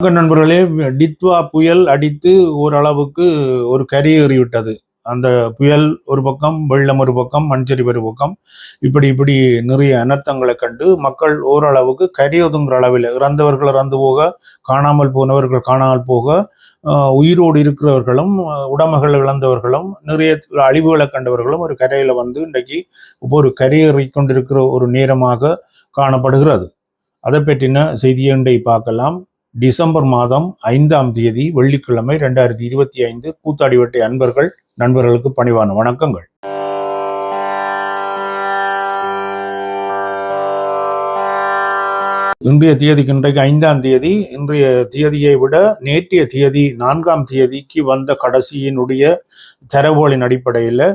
நண்பர்களே. டித்வா புயல் அடித்து ஓரளவுக்கு ஒரு கரையேறிவிட்டது. அந்த புயல் ஒரு பக்கம் வெள்ளம் ஒரு பக்கம் மண்சரிவு ஒரு பக்கம். இப்படி இப்படி நிறைய அனர்த்தங்களை கண்டு மக்கள் ஓரளவுக்கு கரையொதுங்கிற அளவில் இறந்தவர்கள் இறந்து போக காணாமல் போனவர்கள் காணாமல் போக ஆஹ், உயிரோடு இருக்கிறவர்களும் உடமைகள் இழந்தவர்களும் நிறைய அழிவுகளை கண்டவர்களும் ஒரு கரையில் வந்து இன்றைக்கு ஒரு கரையேறி கொண்டிருக்கிற ஒரு நேரமாக காணப்படுகிறது. அதை பற்றின செய்தியை இன்றை பார்க்கலாம். டிசம்பர் மாதம் ஐந்தாம் தேதி வெள்ளிக்கிழமை ரெண்டாயிரத்தி இருபத்தி ஐந்து கூத்தாடிவட்டை அன்பர்கள் நண்பர்களுக்கு பணிவான வணக்கங்கள். இன்றைய தேதிக்கு இன்றைக்கு ஐந்தாம் தேதி. இன்றைய தேதியை விட நேற்றைய தேதி நான்காம் தேதிக்கு வந்த கடைசியினுடைய தரவுகளின் அடிப்படையில்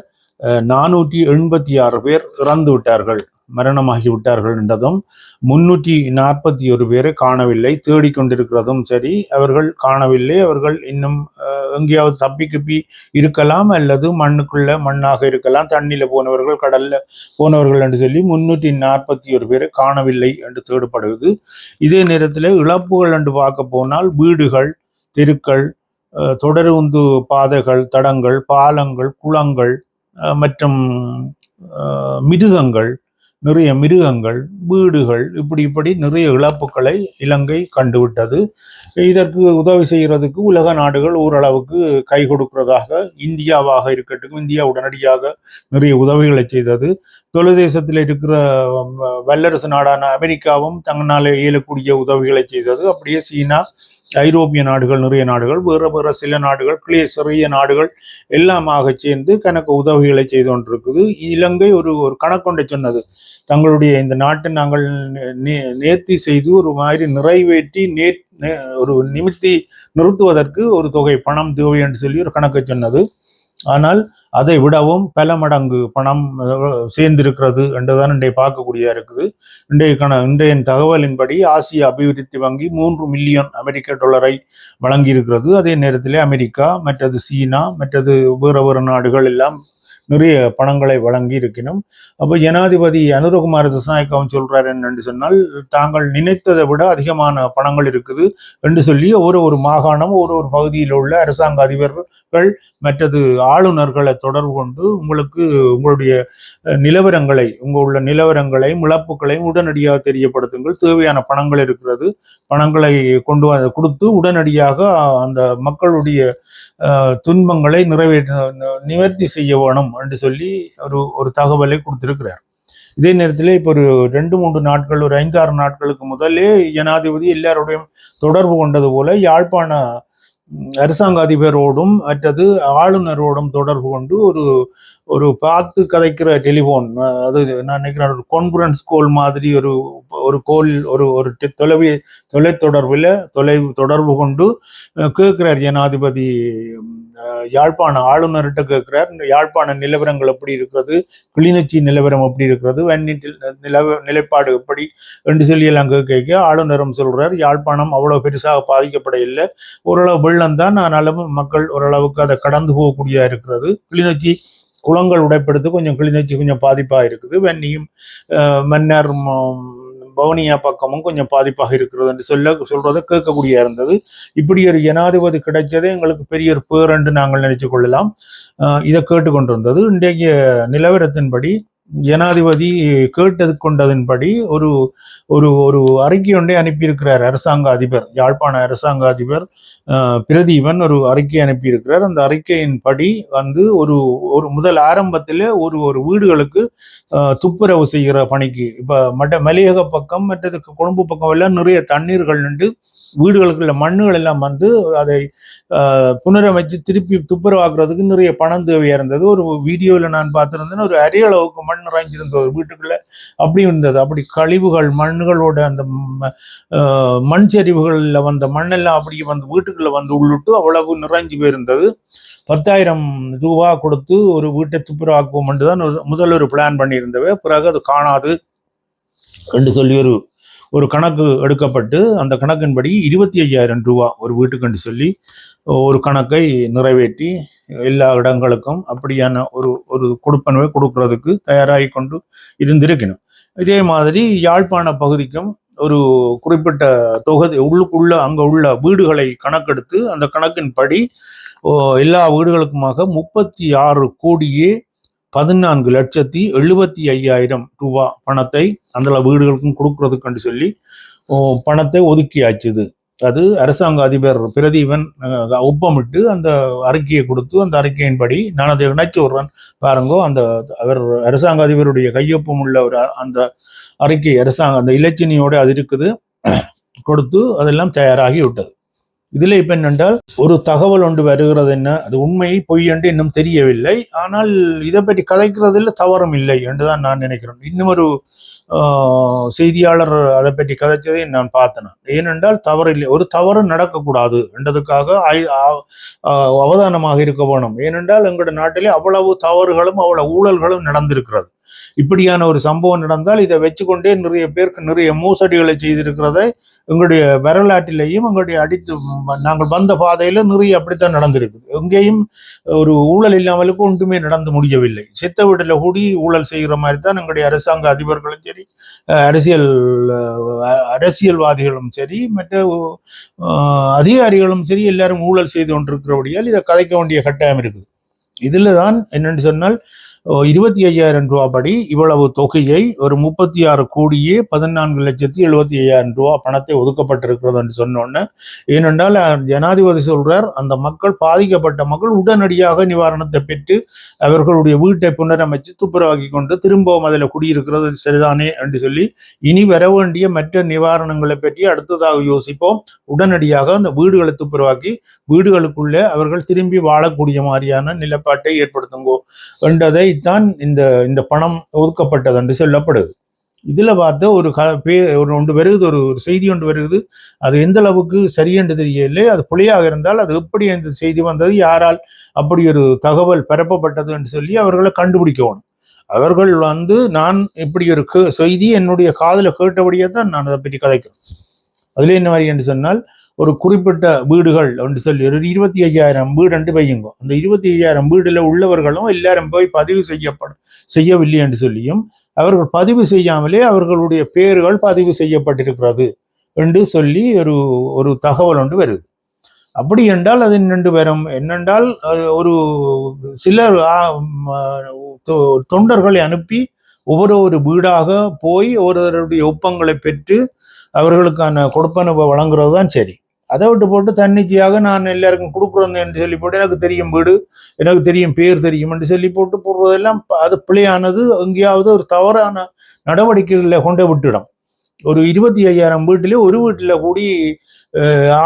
நானூற்றி எண்பத்தி ஆறு பேர் இறந்து விட்டார்கள். மரணமாகி விட்டார்கள் என்றதும் முன்னூற்றி நாற்பத்தி ஒரு பேரை காணவில்லை தேடிக்கொண்டிருக்கிறதும் சரி அவர்கள் காணவில்லை அவர்கள் இன்னும் அஹ், எங்கேயாவது தப்பி குப்பி இருக்கலாம் அல்லது மண்ணுக்குள்ள மண்ணாக இருக்கலாம் தண்ணியில போனவர்கள் கடல்ல போனவர்கள் என்று சொல்லி முன்னூற்றி நாற்பத்தி ஒரு பேரை காணவில்லை என்று தேடப்படுகிறது. இதே நேரத்தில் இழப்புகள் என்று பார்க்க போனால் வீடுகள் தெருக்கள் தொடருந்து பாதைகள் தடங்கள் பாலங்கள் குளங்கள் மற்றும் மிருகங்கள் நிறைய மிருகங்கள் வீடுகள் இப்படி இப்படி நிறைய இழப்புகளை இலங்கை கண்டுவிட்டது. இதற்கு உதவி செய்கிறதுக்கு உலக நாடுகள் ஓரளவுக்கு கை கொடுக்கிறதாக இந்தியாவாக இருக்கட்டும் இந்தியா உடனடியாக நிறைய உதவிகளை செய்தது. தொலைதேசத்தில் இருக்கிற வல்லரசு நாடான அமெரிக்காவும் தங்களால் இயலக்கூடிய உதவிகளை செய்தது. அப்படியே சீனா ஐரோப்பிய நாடுகள் நிறைய நாடுகள் வேறு வேறு சில நாடுகள் கிளிய சிறிய நாடுகள் எல்லாமாக சேர்ந்து கணக்கு உதவிகளை செய்து கொண்டிருக்குது. இலங்கை ஒரு ஒரு கணக்கொண்டை சொன்னது. தங்களுடைய இந்த நாட்டை நாங்கள் நே- நேர்த்தி செய்து ஒரு மாதிரி நிறைவேற்றி நே நே- ஒரு நிமித்தி நிறுத்துவதற்கு ஒரு தொகை பணம் தேவை என்று சொல்லி ஒரு கணக்கை சொன்னது. ஆனால் அதை விடவும் பல மடங்கு பணம் சேர்ந்திருக்கிறது என்றுதான் இன்றைய பார்க்கக்கூடியதாக இருக்குது. இன்றைய கண இன்றைய தகவலின்படி ஆசிய அபிவிருத்தி வங்கி மூன்று மில்லியன் அமெரிக்க டாலரை வழங்கியிருக்கிறது. அதே நேரத்திலே அமெரிக்கா மற்றது சீனா மற்றது வேறு வேறு நாடுகள் எல்லாம் நிறைய பணங்களை வழங்கி இருக்கணும் அப்போ ஜனாதிபதி அனுரகுமார் திசாநாயக்காவும் சொல்றாரு என்று சொன்னால் தாங்கள் நினைத்ததை விட அதிகமான பணங்கள் இருக்குது என்று சொல்லி ஒரு ஒரு மாகாணம் ஒரு ஒரு பகுதியில் உள்ள அரசாங்க அதிபர்கள் மற்றது ஆளுநர்களை தொடர்பு கொண்டு உங்களுக்கு உங்களுடைய நிலவரங்களை உங்க உள்ள நிலவரங்களையும் இழப்புகளையும் உடனடியாக தெரியப்படுத்துங்கள். தேவையான பணங்கள் இருக்கிறது. பணங்களை கொண்டு வந்து கொடுத்து உடனடியாக அந்த மக்களுடைய துன்பங்களை நிறைவேற்ற நிவர்த்தி செய்ய வேணும். என்று சொல்லி ஒரு ஒரு தகவலை கொடுத்திருக்கிறார். இதே நேரத்தில் இப்போ ஒரு ரெண்டு மூன்று நாட்கள் ஒரு ஐந்து ஆறு நாட்களுக்கு முதலே ஜனாதிபதி எல்லாரோடையும் தொடர்பு கொண்டது போல யாழ்ப்பாண அரசாங்க அதிபரோடும் மற்றது ஆளுநரோடும் தொடர்பு கொண்டு ஒரு ஒரு பார்த்து கதைக்கிற டெலிஃபோன் அது நான் நினைக்கிறேன் ஒரு கான்ஃபரன்ஸ் கோல் மாதிரி ஒரு ஒரு கோல் ஒரு ஒரு தொலைவி தொலைத்தொடர்பில் தொலை தொடர்பு கொண்டு கேட்கிறார் ஜனாதிபதி யாழ்ப்பாண ஆளுநர்கிட்ட கேட்கிறார் இந்த யாழ்ப்பாண நிலவரங்கள் எப்படி இருக்கிறது? கிளிநொச்சி நிலவரம் எப்படி இருக்கிறது? வன்னியில் நிலவ நிலைப்பாடு எப்படி என்று சொல்லி எல்லாம் கேட்க ஆளுநரும் சொல்கிறார் யாழ்ப்பாணம் அவ்வளோ பெருசாக பாதிக்கப்பட இல்லை. ஓரளவு வெள்ளம் தான் ஆனாலும் மக்கள் ஓரளவுக்கு அதை கடந்து போகக்கூடியதாக இருக்கிறது. கிளிநொச்சி குளங்கள் உடைப்படுத்து கொஞ்சம் கிளிநொச்சி கொஞ்சம் பாதிப்பாக இருக்குது. வன்னியும் மன்னர் ம- வவுனியா பக்கமும் கொஞ்சம் பாதிப்பாக இருக்கிறது என்று சொல்ல சொல்றதை கேட்கக்கூடிய இருந்தது. இப்படி ஒரு ஜனாதிபதி கிடைச்சதே எங்களுக்கு பெரிய ஒரு பேர் என்று நாங்கள் நினைச்சு கொள்ளலாம். அஹ், இதை கேட்டுக்கொண்டிருந்தது. இன்றைய நிலவரத்தின்படி ஜனாதிபதி கேட்டது கொண்டதன்படி ஒரு ஒரு ஒரு அறிக்கை ஒன்றை அனுப்பியிருக்கிறார் அரசாங்க அதிபர் யாழ்ப்பாண அரசாங்க அதிபர் பிரதீபன் ஒரு அறிக்கை அனுப்பியிருக்கிறார். அந்த அறிக்கையின்படி வந்து ஒரு ஒரு முதல் ஆரம்பத்தில் ஒரு ஒரு வீடுகளுக்கு துப்புரவு செய்கிற பணிக்கு இப்போ மற்ற மலையக பக்கம் மற்றது கொழும்பு பக்கம் எல்லாம் நிறைய தண்ணீர்கள் நின்று வீடுகளுக்குள்ள மண்ணுகள் எல்லாம் வந்து அதை புனரமைச்சு திருப்பி துப்புரவாக்குறதுக்கு நிறைய பணம் தேவையாக இருந்தது. ஒரு வீடியோவில் நான் பார்த்துருந்தேன் ஒரு அரிய அளவுக்கு மண் நிறைஞ்சிருந்த ஒரு வீட்டுக்குள்ள. அப்படி இருந்தது. அப்படி கழிவுகள் மண்ணுகளோட அந்த மண் சரிவுகளில் வந்த மண்ணெல்லாம் அப்படியே வந்து வீட்டுக்குள்ள வந்து உள்ளிட்டு அவ்வளவு நிறைஞ்சு போயிருந்தது. பத்தாயிரம் ரூபா கொடுத்து ஒரு வீட்டை துப்புரவாக்குவோம் என்று தான் முதல் ஒரு பிளான் பண்ணியிருந்தவ பிறகு அது காணாது என்று சொல்லி ஒரு ஒரு கணக்கு எடுக்கப்பட்டு அந்த கணக்கின்படி இருபத்தி ஐயாயிரம் ரூபா ஒரு வீட்டுக்குன்னு சொல்லி ஒரு கணக்கை நிறைவேற்றி எல்லா இடங்களுக்கும் அப்படியான ஒரு ஒரு கொடுப்பனவை கொடுக்கறதுக்கு தயாராகி கொண்டு இருந்திருக்கணும். இதே மாதிரி யாழ்ப்பாண பகுதிக்கும் ஒரு குறிப்பிட்ட தொகுதி உள்ளுக்குள்ள அங்கே உள்ள வீடுகளை கணக்கெடுத்து அந்த கணக்கின்படி ஓ, எல்லா வீடுகளுக்குமாக முப்பத்தி ஆறு கோடியே பதினான்கு லட்சத்தி எழுபத்தி ஐயாயிரம் ரூபா பணத்தை அந்த வீடுகளுக்கும் கொடுக்கறதுக்கு சொல்லி பணத்தை ஒதுக்கியாச்சுது. அது அரசாங்க அதிபர் பிரதீபன் ஒப்பமிட்டு அந்த அறிக்கையை கொடுத்து அந்த அறிக்கையின்படி நான் அதை இணைச்சு விடுறேன் பாருங்கோ அந்த அவர் அரசாங்க அதிபருடைய கையொப்பம் உள்ள ஒரு அந்த அறிக்கை அரசாங்க அந்த இலச்சினியோட அது இருக்குது. கொடுத்து அதெல்லாம் தயாராகி விட்டது இதில் இப்போ என்னென்றால் ஒரு தகவல் ஒன்று வருகிறது என்ன அது உண்மை பொய் என்று இன்னும் தெரியவில்லை. ஆனால் இதை பற்றி கதைக்கிறதில் தவறும் இல்லை என்றுதான் நான் நினைக்கிறேன். இன்னும் ஒரு செய்தியாளர் அதை பற்றி கதைச்சதை நான் பார்த்தேன். ஏனென்றால் தவறு இல்லை. ஒரு தவறு நடக்கக்கூடாது என்றதுக்காக அவதானமாக இருக்க வேணும். ஏனென்றால் எங்களுடைய நாட்டிலே அவ்வளவு தவறுகளும் அவ்வளவு ஊழல்களும் நடந்திருக்கிறது. இப்படியான ஒரு சம்பவம் நடந்தால் இதை வச்சுக்கொண்டே நிறைய பேருக்கு நிறைய மோசடிகளை செய்திருக்கிறதை எங்களுடைய வரலாற்றிலேயும் எங்களுடைய அடித்து நாங்கள் வந்த பாதையில நிறைய அப்படித்தான் நடந்திருக்குது. எங்கேயும் ஒரு ஊழல் இல்லாமலுக்கு ஒன்றுமே நடந்து முடியவில்லை. சித்த வீட்டில் கூடி ஊழல் செய்கிற மாதிரி தான் எங்களுடைய அரசாங்க அதிபர்களும் சரி அரசியல் அரசியல்வாதிகளும் சரி மற்ற அதிகாரிகளும் சரி எல்லாரும் ஊழல் செய்து கொண்டிருக்கிறபடியால் இதை கதைக்க வேண்டிய கட்டாயம் இருக்குது. இதில் தான் என்னென்னு சொன்னால் இருபத்தி ஐயாயிரம் ரூபா படி இவ்வளவு தொகையை ஒரு முப்பத்தி ஆறு கோடியே பதினான்கு லட்சத்தி எழுபத்தி ஐயாயிரம் ரூபா பணத்தை ஒதுக்கப்பட்டிருக்கிறது என்று சொன்னோன்னு. ஏனென்றால் ஜனாதிபதி சொல்றார் அந்த மக்கள் பாதிக்கப்பட்ட மக்கள் உடனடியாக நிவாரணத்தை பெற்று அவர்களுடைய வீட்டை புனரமைச்சு துப்புரவாக்கி கொண்டு திரும்பவும் அதில் குடியிருக்கிறது. சரிதானே என்று சொல்லி இனி வர வேண்டிய மற்ற நிவாரணங்களை பற்றி அடுத்ததாக யோசிப்போம். உடனடியாக அந்த வீடுகளை துப்புரவாக்கி வீடுகளுக்குள்ளே அவர்கள் திரும்பி வாழக்கூடிய மாதிரியான நிலப்பாட்டை ஏற்படுத்துங்கோ. என்றதைத்தான் இந்த இந்த பணம் ஒதுக்கப்பட்டது என்று சொல்லப்படுது. இதில் பார்த்து ஒரு க பே ஒரு ஒன்று வருகுது ஒரு ஒரு செய்தி ஒன்று வருகுது. அது எந்த அளவுக்கு சரியென்று தெரியவில்லை அது புலியாக இருந்தால் அது எப்படி அந்த செய்தி வந்தது யாரால் அப்படி ஒரு தகவல் பரப்பப்பட்டது என்று சொல்லி அவர்களை கண்டுபிடிக்கணும். அவர்கள் வந்து நான் இப்படி ஒரு செய்தி என்னுடைய காதில் கேட்டபடியே தான் நான் அதை பற்றி கதைக்கிறேன் அதுல என்ன மாதிரி என்று சொன்னால் ஒரு குறிப்பிட்ட வீடுகள் என்று சொல்லி ஒரு இருபத்தி ஐயாயிரம் வீடு என்று வையுங்க அந்த இருபத்தி ஐயாயிரம் வீடுல உள்ளவர்களும் எல்லாரும் போய் பதிவு செய்யப்பட செய்யவில்லை என்று சொல்லியும் அவர்கள் பதிவு செய்யாமலே அவர்களுடைய பேர்கள் பதிவு செய்யப்பட்டிருக்கிறது என்று சொல்லி ஒரு ஒரு தகவல் ஒன்று வருது. அப்படி என்றால் அது நின்று வரும்? என்னென்றால் ஒரு சிலர் தொ- தொண்டர்களை அனுப்பி ஒவ்வொரு ஒரு வீடாக போய் ஒருவருடைய ஒப்பங்களை பெற்று அவர்களுக்கான கொடுப்பனவை வழங்குறது தான் சரி. அதை விட்டு போட்டு தன்னிச்சையாக நான் எல்லாருக்கும் கொடுக்குறேன் என்று சொல்லி போட்டு எனக்கு தெரியும் வீடு எனக்கு தெரியும் பேர் தெரியும் என்று சொல்லி போட்டு போடுறதெல்லாம் அது பிழையானது. எங்கேயாவது ஒரு தவறான நடவடிக்கைகளில் கொண்டு விட்டுடும். ஒரு இருபத்தி ஐயாயிரம் வீட்டிலே ஒரு வீட்டில் கூடி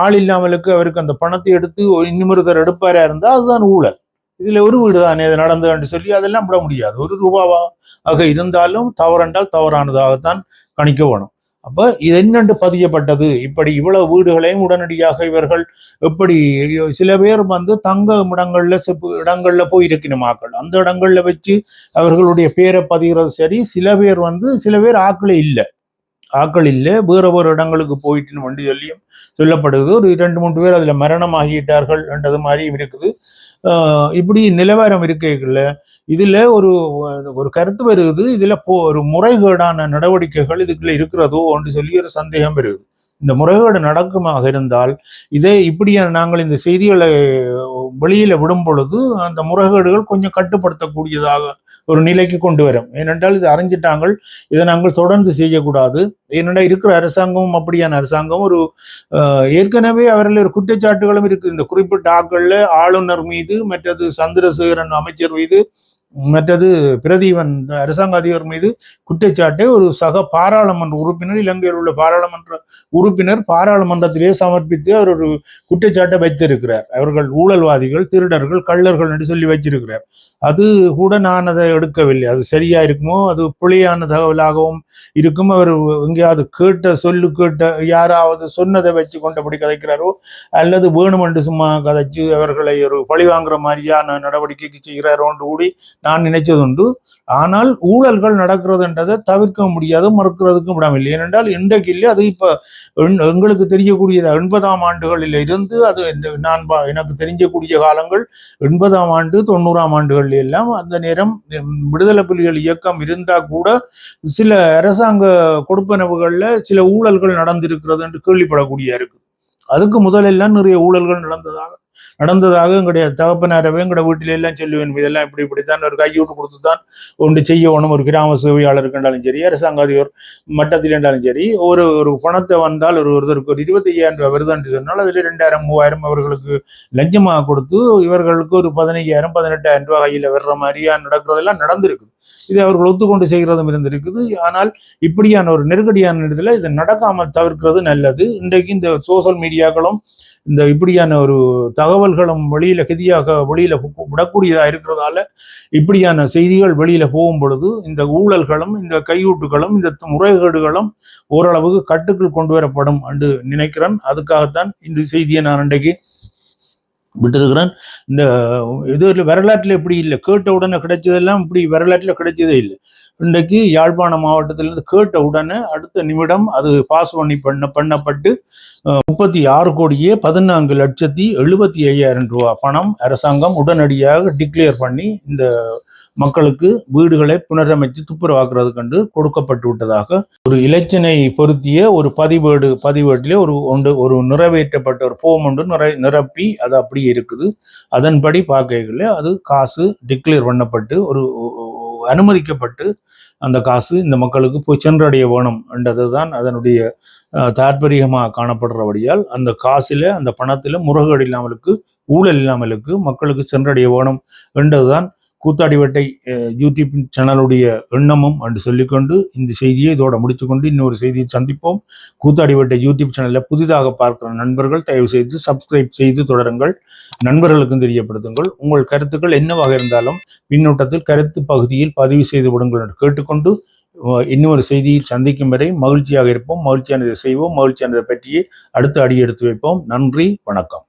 ஆள் இல்லாமலுக்கு அவருக்கு அந்த பணத்தை எடுத்து ஒரு இன்னொருத்தர் எடுப்பாரா இருந்தால் அதுதான் ஊழல். இதுல ஒரு வீடு தானே இது நடந்ததுன்னு சொல்லி அதெல்லாம் விட முடியாது. ஒரு ரூபாவாக இருந்தாலும் தவறென்றால் தவறானதாகத்தான் கணிக்க வேணும். அப்ப இது என்னென்று பதியப்பட்டது? இப்படி இவ்வளவு வீடுகளையும் உடனடியாக இவர்கள் எப்படி சில பேர் வந்து தங்க இடங்கள்ல செப்பு இடங்கள்ல போய் இருக்கணும் ஆக்கள் அந்த இடங்கள்ல வச்சு அவர்களுடைய பேரை பதிகிறது சரி சில பேர் வந்து சில பேர் ஆக்களே இல்லை. ஆக்கள் இல்லை. வேற வேறு இடங்களுக்கு போயிட்டுன்னு வண்டி சொல்லியும் சொல்லப்படுது ஒரு இரண்டு மூன்று பேர் அதுல மரணமாகிட்டார்கள் என்றது மாதிரியும் இருக்குது. இப்படி நிலவரம் இருக்கைகள்ல இதுல ஒரு ஒரு கருத்து வருது. இதுல போ ஒரு முறைகேடான நடவடிக்கைகள் இதுக்குள்ள இருக்கிறதோ என்று சொல்லி ஒரு சந்தேகம் வருது. இந்த முறைகேடு நடக்குமாக இருந்தால் இதே இப்படியான நாங்கள் இந்த செய்திகளை வெளியில விடும் பொழுது அந்த முறைகேடுகள் கொஞ்சம் கட்டுப்படுத்தக்கூடியதாக ஒரு நிலைக்கு கொண்டு வரும். ஏனென்றால் இது அறிஞ்சிட்டாங்கள் இதை நாங்கள் தொடர்ந்து செய்யக்கூடாது. ஏனென்றால் இருக்கிற அரசாங்கமும் அப்படியான அரசாங்கம் ஒரு ஏற்கனவே அவர்கள் ஒரு குற்றச்சாட்டுகளும் இருக்குது. இந்த குறிப்பிட்ட ஆட்கள்ல ஆளுநர் மீது மற்றது சந்திரசேகரன் அமைச்சர் மீது மற்றது பிரதீபன் அரசாங்க அதிபர் மீது குற்றச்சாட்டை ஒரு சக பாராளுமன்ற உறுப்பினர் இலங்கையில் உள்ள பாராளுமன்ற உறுப்பினர் பாராளுமன்றத்திலே சமர்ப்பித்து அவர் ஒரு குற்றச்சாட்டை வைத்திருக்கிறார். அவர்கள் ஊழல்வாதிகள் திருடர்கள் கள்ளர்கள் என்று சொல்லி வச்சிருக்கிறார் அது கூட நான் அதை எடுக்கவில்லை. அது சரியா இருக்குமோ அது பிழையான தகவலாகவும் இருக்கும். அவர் எங்கேயாவது கேட்ட சொல்லு கேட்ட யாராவது சொன்னதை வச்சு கொண்டபடி கதைக்கிறாரோ அல்லது வேணுமென்று சும்மா கதைச்சு அவர்களை ஒரு பழி வாங்குற மாதிரியான நடவடிக்கைக்கு செய்கிறாரோன்று கூடி நான் நினைச்சது உண்டு. ஆனால் ஊழல்கள் நடக்கிறதுன்றதை தவிர்க்க முடியாது மறுக்கிறதுக்கும் விடவில்லை ஏனென்றால் இன்றைக்கு இல்லை அது இப்போ எங்களுக்கு தெரியக்கூடியது. எண்பதாம் ஆண்டுகளில் இருந்து அது நான் எனக்கு தெரியக்கூடிய காலங்கள் எண்பதாம் ஆண்டு தொண்ணூறாம் ஆண்டுகள் எல்லாம் அந்த நேரம் விடுதலை புலிகள் இயக்கம் இருந்தால் கூட சில அரசாங்க கொடுப்பனவுகளில் சில ஊழல்கள் நடந்திருக்கிறது என்று கேள்விப்படக்கூடிய இருக்கு அதுக்கு முதலெல்லாம் நிறைய ஊழல்கள் நடந்ததாக நடந்ததாக எங்களுடைய தகப்பனாரவே எங்களுடைய வீட்டில எல்லாம் சொல்லுவேன். இதெல்லாம் இப்படி இப்படித்தான் ஒரு கையூட்டு கொடுத்து தான் ஒன்று செய்யணும் ஒரு கிராம சேவையாளருக்கு என்றாலும் சரி அரசாங்க அதிபர் மட்டத்தில் என்றாலும் சரி ஒரு ஒரு பணத்தை வந்தால் ஒரு ஒருத்தருக்கு ஒரு இருபத்தையாயிரம் ரூபாய் வருது என்று சொன்னால் அதில் ரெண்டாயிரம் மூவாயிரம் அவர்களுக்கு லஞ்சமாக கொடுத்து இவர்களுக்கு ஒரு பதினையாயிரம் பதினெட்டாயிரம் ரூபாய் கையில் வர்ற மாதிரியா நடக்கிறதெல்லாம் நடந்திருக்குது. இதை அவர்கள் ஒத்துக்கொண்டு செய்கிறதும் இருந்திருக்குது. ஆனால் இப்படியான ஒரு நெருக்கடியான இடத்துல இது நடக்காமல் தவிர்க்கிறது நல்லது. இன்றைக்கு இந்த சோசியல் மீடியாக்களும் இந்த இப்படியான ஒரு தகவல்களும் வெளியில கதியாக வெளியில விடக்கூடியதாக விடக்கூடியதா இருக்கிறதால இப்படியான செய்திகள் வெளியில போகும் பொழுது இந்த ஊழல்களும் இந்த கையூட்டுகளும் இந்த முறைகேடுகளும் ஓரளவுக்கு கட்டுக்குள் கொண்டு வரப்படும் என்று நினைக்கிறேன். அதுக்காகத்தான் இந்த செய்தியை நான் இன்றைக்கு விட்டிருக்கிறேன். இந்த இது வரலாற்றில் இப்படி இல்லை? கேட்ட உடனே கிடைச்சதெல்லாம் இப்படி வரலாற்றில் கிடைச்சதே இல்லை. இன்றைக்கு யாழ்ப்பாண மாவட்டத்திலிருந்து கேட்ட உடனே அடுத்த நிமிடம் அது பாஸ் பண்ணி பண்ண பண்ணப்பட்டு முப்பத்தி ஆறு கோடியே பதினான்கு லட்சத்தி எழுபத்தி ஐயாயிரம் ரூபாய் பணம் அரசாங்கம் உடனடியாக டிக்ளேர் பண்ணி இந்த மக்களுக்கு வீடுகளை புனரமைத்து துப்புரவாக்குறது கண்டு கொடுக்கப்பட்டு விட்டதாக ஒரு இலச்சினை பொருத்திய ஒரு பதிவேடு பதிவேட்டிலே ஒரு ஒன்று ஒரு நிறைவேற்றப்பட்ட ஒரு ஃபோம் ஒன்று நிறை நிரப்பி அது அப்படியே இருக்குது. அதன்படி பார்க்கல அது காசு டிக்ளேர் பண்ணப்பட்டு ஒரு அனுமதிக்கப்பட்டு அந்த காசு இந்த மக்களுக்கு போய் சென்றடைய வேணும் என்றது தான் அதனுடைய தாற்பரியமாக காணப்படுறபடியால் அந்த காசில் அந்த பணத்தில் முறைகேடு இல்லாமலுக்கு ஊழல் இல்லாமலுக்கு மக்களுக்கு சென்றடைய வேணும் என்றதுதான் கூத்தாடிவட்டை யூடியூப் சேனலுடைய எண்ணமும் என்று சொல்லிக்கொண்டு இந்த செய்தியை இதோட முடித்துக்கொண்டு இன்னொரு செய்தியை சந்திப்போம். கூத்தாடிவட்டை யூடியூப் சேனலில் புதிதாக பார்க்கிற நண்பர்கள் தயவு செய்து சப்ஸ்கிரைப் செய்து தொடருங்கள். நண்பர்களுக்கும் தெரியப்படுத்துங்கள். உங்கள் கருத்துக்கள் என்னவாக இருந்தாலும் பின்னூட்டத்தில் கருத்து பகுதியில் பதிவு செய்து விடுங்கள் என்று கேட்டுக்கொண்டு இன்னொரு செய்தியில் சந்திக்கும் வரை மகிழ்ச்சியாக இருப்போம். மகிழ்ச்சியானதை செய்வோம். மகிழ்ச்சியானதை பற்றியே அடுத்த அடி எடுத்து வைப்போம். நன்றி வணக்கம்.